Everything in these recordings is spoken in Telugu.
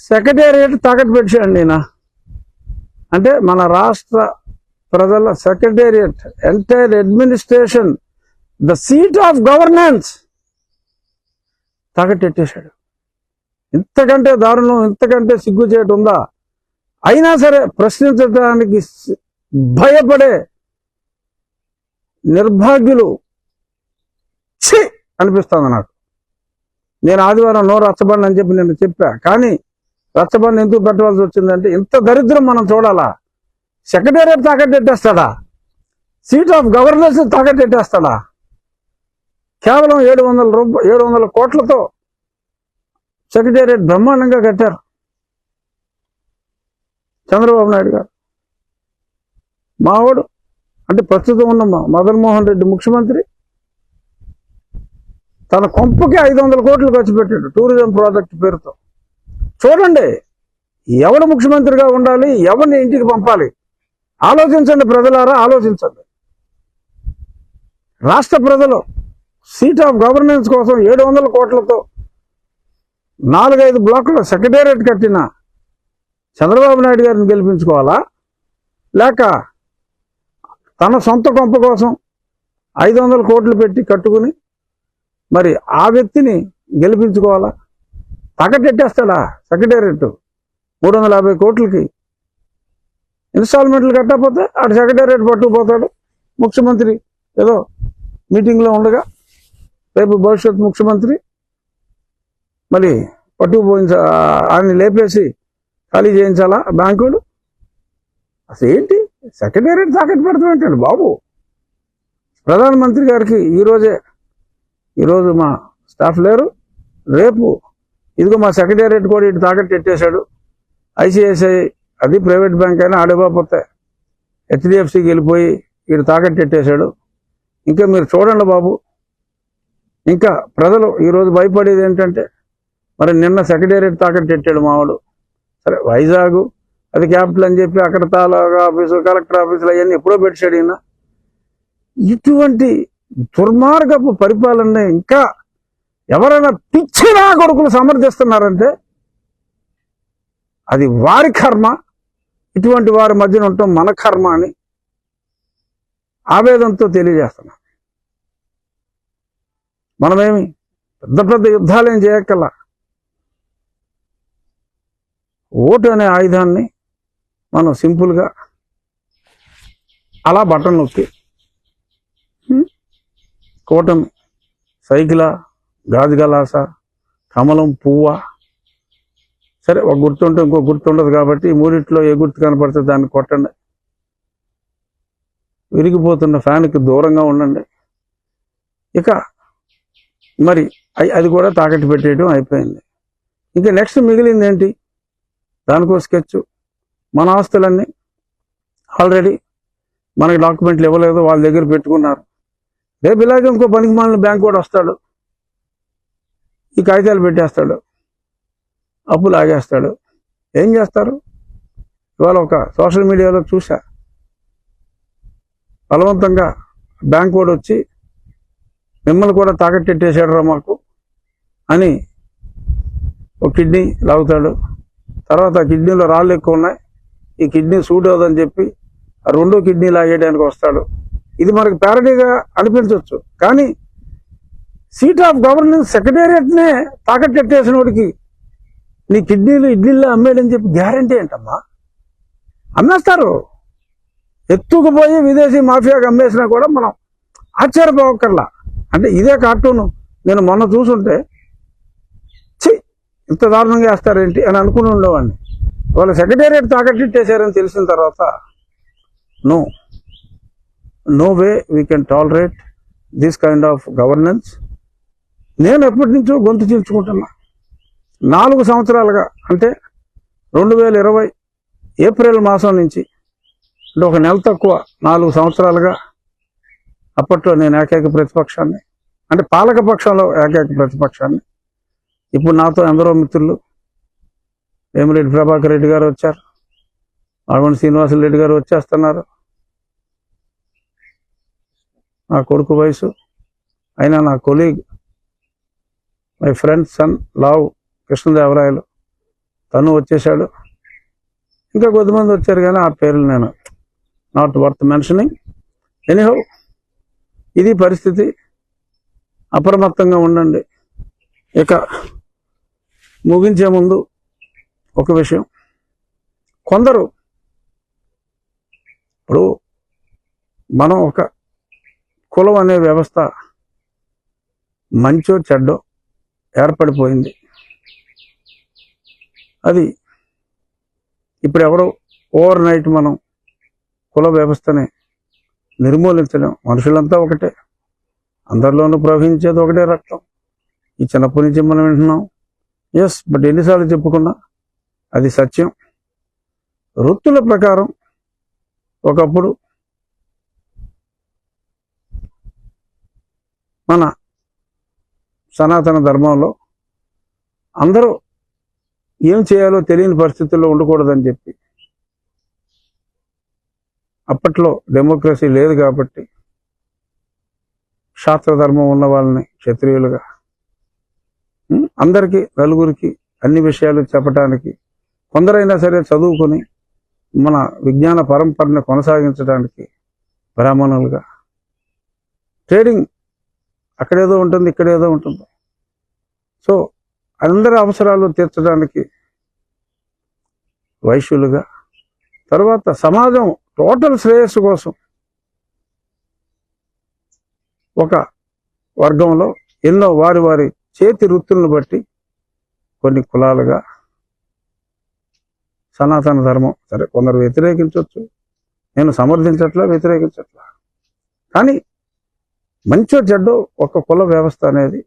సెక్రటేరియట్ తాకట్టు పెట్టాడు నేను. అంటే మన రాష్ట్ర ప్రజల secretariat entire administration the seat of governance తాకట్టెట్టేశాడు ఇంతకంటే దారుణం ఇంతకంటే సిగ్గుచేటు ఉందా? అయినా సరే ప్రశ్నించడానికి భయపడే నిర్భాగ్యులు ఛీ! అనిపిస్తుంది నాకు. నేను ఆదివారం నోరు రచ్చబండి అని చెప్పి నేను చెప్పా. కానీ రచ్చబండి ఎందుకు పెట్టవలసి వచ్చిందంటే ఇంత దరిద్రం మనం చూడాలా? సెక్రటేరియట్ తాకట్టెట్టేస్తాడా సీట్ ఆఫ్ గవర్నెన్స్ తాకట్టెట్టేస్తాడా కేవలం ఏడు వందల రూపాయ ఏడు వందల కోట్లతో సెక్రటేరియట్ బ్రహ్మాండంగా కట్టారు. చంద్రబాబు నాయుడు గారు. మావాడు అంటే ప్రస్తుతం ఉన్న మదన్మోహన్ రెడ్డి ముఖ్యమంత్రి తన కొంపకి ఐదు వందల కోట్లు ఖర్చు పెట్టాడు టూరిజం ప్రాజెక్ట్ పేరుతో. చూడండి ఎవరు ముఖ్యమంత్రిగా ఉండాలి ఎవరిని ఇంటికి పంపాలి? ఆలోచించండి ప్రజలారా ఆలోచించండి. రాష్ట్ర ప్రజలు సీట్ ఆఫ్ గవర్నెన్స్ కోసం ఏడు వందల కోట్లతో నాలుగైదు బ్లాకుల సెక్రటేరియట్ కట్టిన చంద్రబాబు నాయుడు గారిని గెలిపించుకోవాలా? లేక తన సొంత కొంప కోసం ఐదు వందల కోట్లు పెట్టి కట్టుకుని మరి ఆ వ్యక్తిని గెలిపించుకోవాలా? తగ్గట్టేస్తాడా సెక్రటేరియట్. మూడు వందల యాభై కోట్లకి. ఇన్స్టాల్మెంట్లు కట్టకపోతే ఆడు సెక్రటేరియట్ పట్టుకుపోతాడు ముఖ్యమంత్రి. ఏదో మీటింగ్లో ఉండగా రేపు భవిష్యత్ ముఖ్యమంత్రి మరి పట్టుకుపోయించ ఆయన్ని లేపేసి ఖాళీ చేయించాలా బ్యాంకులు? అసలు ఏంటి? సెక్రటేరియట్ తాకట్టు పెడతాం బాబు. ప్రధానమంత్రి గారికి ఈరోజే ఈరోజు మా స్టాఫ్ లేరు. రేపు ఇదిగో మా సెక్రటేరియట్ కూడా ఇటు తాకట్టు పెట్టేశాడు. ఐసిఐసిఐ అది ప్రైవేట్ బ్యాంక్ అయినా ఆడేపోతే హెచ్డిఎఫ్సికి వెళ్ళిపోయి ఇటు తాకట్టు పెట్టేశాడు. ఇంకా మీరు చూడండి బాబు. ఇంకా ప్రజలు ఈరోజు భయపడేది ఏంటంటే మరి నిన్న సెక్రటేరియట్ తాకట్టు పెట్టాడు మావాడు. సరే వైజాగ్ అది క్యాపిటల్ అని చెప్పి అక్కడ తాలూకా ఆఫీసు కలెక్టర్ ఆఫీసులు అవన్నీ ఎప్పుడో పెట్టాడు ఈయన. ఇటువంటి దుర్మార్గపు పరిపాలన ఇంకా ఎవరైనా పిచ్చినా కొడుకులు సమర్థిస్తున్నారంటే అది వారి కర్మ. ఇటువంటి వారి మధ్యన ఉండటం మన కర్మ అని ఆవేదనతో తెలియజేస్తున్నాం మనమేమి పెద్ద పెద్ద యుద్ధాలేం చేయక్కల ఓటు అనే ఆయుధాన్ని మనం సింపుల్గా అలా బటన్ నొక్కి కూటమి సైకిలా గాజుగలాస కమలం పువ్వ. సరే ఒక గుర్తుంటే ఇంకో గుర్తు ఉండదు కాబట్టి మూడింటిలో మూడిట్లో ఏ గుర్తు కనపడితే దాన్ని కొట్టండి. విరిగిపోతున్న ఫ్యాన్కి దూరంగా ఉండండి. ఇక మరి అది కూడా తాకట్టు పెట్టేయడం అయిపోయింది. ఇంకా నెక్స్ట్ మిగిలింది ఏంటి దానికో స్కెచ్ మన ఆస్తులన్నీ ఆల్రెడీ మనకి డాక్యుమెంట్లు ఇవ్వలేదు వాళ్ళ దగ్గర పెట్టుకున్నారు. రేపు ఇలాగే ఇంకో పనికి మాలిన బ్యాంక్ కూడా వస్తాడు. ఈ కాగితాలు పెట్టేస్తాడు. అప్పులు ఆగేస్తాడు. ఏం చేస్తారు? ఇవాళ ఒక సోషల్ మీడియాలో చూసా బలవంతంగా బ్యాంక్ వాడు వచ్చి మిమ్మల్ని కూడా తాకట్టెట్టేశాడు రా మాకు అని ఒక కిడ్నీ లాగుతాడు. తర్వాత ఆ కిడ్నీలో రాళ్ళు ఎక్కువ ఉన్నాయి. ఈ కిడ్నీ సూట్ అవుదని చెప్పి ఆ రెండో కిడ్నీ లాగేయడానికి వస్తాడు. ఇది మనకు ప్యారడీగా అనిపించవచ్చు కానీ సీట్ ఆఫ్ గవర్నెన్స్ సెక్రటేరియట్నే తాకట్టెట్టేసిన వాడికి నీ కిడ్నీలు ఇడ్లీల్లో అమ్మేయడని చెప్పి గ్యారంటీ ఏంటమ్మా? అమ్మేస్తారు. ఎత్తుకుపోయి విదేశీ మాఫియాకి అమ్మేసినా కూడా మనం ఆశ్చర్యపోకర్లా అంటే ఇదే కార్టూన్ నేను మొన్న చూసుంటే ఛీ ఇంత దారుణంగా వేస్తారేంటి అని అనుకుని ఉండేవాడిని. వాళ్ళ సెక్రటేరియట్ తాకట్టిట్టేశారని తెలిసిన తర్వాత no no way we can tolerate this kind of governance. నేను ఎప్పటి నుంచో గొంతు తీర్చుకుంటున్నా నాలుగు సంవత్సరాలుగా అంటే రెండు వేల ఇరవై ఏప్రిల్ మాసం నుంచి అంటే ఒక నెల తక్కువ నాలుగు సంవత్సరాలుగా అప్పట్లో నేను ఏకైక ప్రతిపక్షాన్ని అంటే పాలక పక్షంలో ఏకైక ప్రతిపక్షాన్ని. ఇప్పుడు నాతో ఎందరో మిత్రులు వేమిరెడ్డి ప్రభాకర్ రెడ్డి గారు వచ్చారు మాగొండ శ్రీనివాసులు రెడ్డి గారు వచ్చేస్తున్నారు. నా కొడుకు వయసు అయినా నా కొలీగ్ మై ఫ్రెండ్ సన్ లావ్ కృష్ణదేవరాయలు. తను వచ్చేసాడు ఇంకా కొద్దిమంది వచ్చారు కానీ ఆ పేర్లు నేను నాట్ వర్త్ మెన్షనింగ్ ఎనీహౌ ఇది పరిస్థితి. అప్రమత్తంగా ఉండండి. ఇక ముగించే ముందు ఒక విషయం. కొందరు ఇప్పుడు మనం ఒక కులం అనే వ్యవస్థ మంచో చెడ్డో ఏర్పడిపోయింది. అది ఇప్పుడు ఎవరో ఓవర్ నైట్ మనం కుల వ్యవస్థని నిర్మూలించలేం. మనుషులంతా ఒకటే. అందరిలోనూ ప్రవహించేది ఒకటే రక్తం. ఈ చిన్నప్పటి నుంచి మనం వింటున్నాం. ఎస్ బట్ ఎన్నిసార్లు చెప్పుకున్నా అది సత్యం. వృత్తుల ప్రకారం ఒకప్పుడు మన సనాతన ధర్మంలో అందరూ ఏం చేయాలో తెలియని పరిస్థితుల్లో ఉండకూడదని చెప్పి. అప్పట్లో డెమోక్రసీ లేదు కాబట్టి శాస్త్ర ధర్మం ఉన్న వాళ్ళని క్షత్రియులుగా అందరికీ నలుగురికి అన్ని విషయాలు చెప్పటానికి కొందరైనా సరే చదువుకొని మన విజ్ఞాన పరంపరని కొనసాగించడానికి బ్రాహ్మణులుగా. ట్రేడింగ్ అక్కడేదో ఉంటుంది ఇక్కడేదో ఉంటుంది. సో అందరి అవసరాలు తీర్చడానికి వైశ్యులుగా తర్వాత సమాజం టోటల్ శ్రేయస్సు కోసం ఒక వర్గంలో ఎన్నో వారి వారి చేతి వృత్తులను బట్టి కొన్ని కులాలుగా సనాతన ధర్మం సరే కొందరు వ్యతిరేకించవచ్చు నేను సమర్థించట్లా వ్యతిరేకించట్లా. కానీ మంచో చెడ్డో ఒక కుల వ్యవస్థ అనేది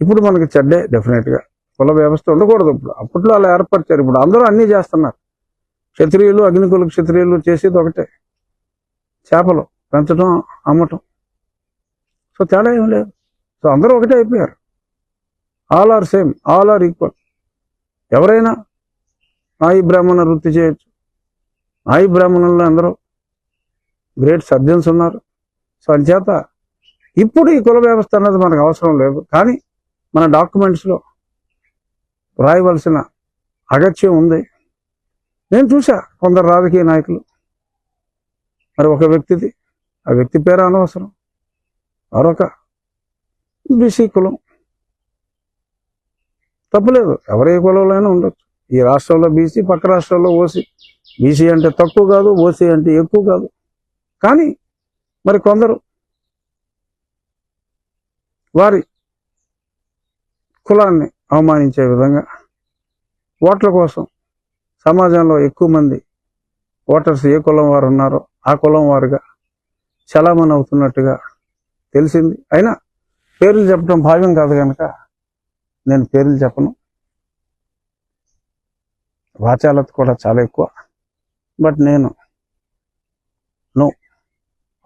ఇప్పుడు మనకి చెడ్డే డెఫినెట్గా కుల వ్యవస్థ ఉండకూడదు ఇప్పుడు. అప్పట్లో అలా ఏర్పరిచారు. ఇప్పుడు అందరూ అన్నీ చేస్తున్నారు. క్షత్రియులు అగ్నికుల క్షత్రియులు చేసేది ఒకటే. చేపలు పెంచడం అమ్మటం. సో తేడా ఏం లేదు. సో అందరూ ఒకటే అయిపోయారు. All are same all are equal ఎవరైనా నాయి బ్రాహ్మణ వృత్తి చేయొచ్చు. నాయి బ్రాహ్మణుల్లో అందరూ గ్రేట్ సర్జన్స్ ఉన్నారు. సో చేత ఇప్పుడు ఈ కుల వ్యవస్థ అన్నది మనకు అవసరం లేదు. కానీ మన డాక్యుమెంట్స్లో రాయవలసిన అగత్యం ఉంది. నేను చూసా కొందరు రాజకీయ నాయకులు. మరి ఒక వ్యక్తిది ఆ వ్యక్తి పేరు అనవసరం. మరొక బీసీ కులం. తప్పులేదు. ఎవరి కులంలోనే ఉండొచ్చు. ఈ రాష్ట్రంలో బీసీ పక్క రాష్ట్రాల్లో ఓసీ. బీసీ అంటే తక్కువ కాదు ఓసీ అంటే ఎక్కువ కాదు. కానీ మరి కొందరు వారి కులాన్ని అవమానించే విధంగా ఓట్ల కోసం సమాజంలో ఎక్కువ మంది ఓటర్స్ ఏ కులం వారు ఉన్నారో ఆ కులం వారుగా చలామణి అవుతున్నట్టుగా తెలిసింది. అయినా పేర్లు చెప్పడం భావ్యం కాదు కనుక నేను పేర్లు చెప్పను. వాచాలత కూడా చాలా ఎక్కువ. బట్ నేను no.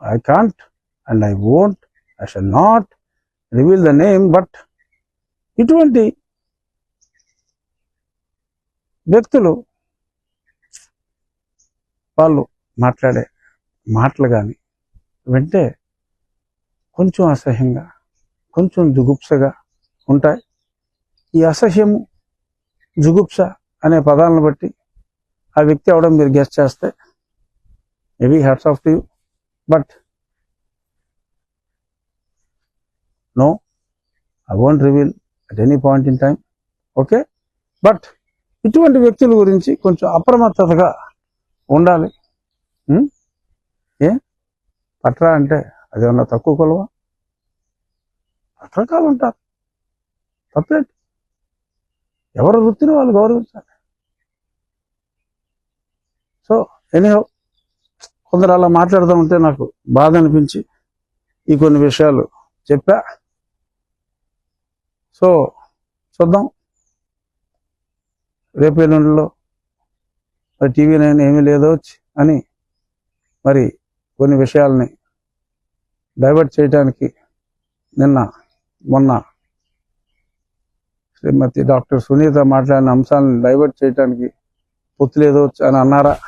I can't and I won't I shall not reveal the name but ఇటువంటి వ్యక్తులు వాళ్ళు మాట్లాడే మాటలు కానీ వింటే కొంచెం అసహ్యంగా కొంచెం జుగుప్సగా ఉంటాయి. ఈ అసహ్యము జుగుప్స అనే పదాలను బట్టి ఆ వ్యక్తి అవడం మీరు గెస్ట్ చేస్తే maybe hats off to you but no I won't reveal at any point in time okay but ఇటువంటి వ్యక్తుల గురించి కొంచెం అప్రమత్తతగా ఉండాలి. Hmm? ఏ? పట్రా అంటే అదేమన్నా తక్కువ కొలవా? రకరకాలు ఉంటారు. తప్పేంటి? ఎవరు వృత్తిని వాళ్ళు గౌరవించాలి. సో ఎనీహౌ కొందరు అలా మాట్లాడుతూ ఉంటే నాకు బాధ అనిపించి ఈ కొన్ని విషయాలు చెప్పా. సో చూద్దాం. రేపు ఎల్లుండిలో మరి టీవీ నైన్ ఏమీ లేదో అని మరి కొన్ని విషయాల్ని డైవర్ట్ చేయడానికి నిన్న మొన్న శ్రీమతి డాక్టర్ సునీత మాట్లాడిన అంశాలను డైవర్ట్ చేయడానికి పొత్తు లేదో అని అన్నారా?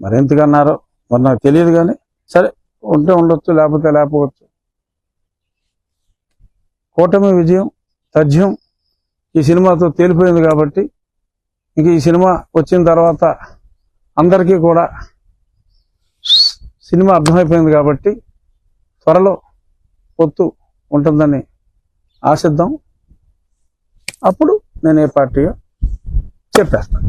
మరి ఎందుకు అన్నారో? మరి నాకు తెలియదు కానీ సరే ఉంటే ఉండొచ్చు లేకపోతే లేకపోవచ్చు. కూటమి విజయం తథ్యం ఈ సినిమాతో తేలిపోయింది కాబట్టి ఇంక ఈ సినిమా వచ్చిన తర్వాత అందరికీ కూడా సినిమా అర్థమైపోయింది కాబట్టి త్వరలో పొత్తు ఉంటుందని ఆశిద్దాం. అప్పుడు నేను ఏ పార్టీయో చెప్పేస్తాను.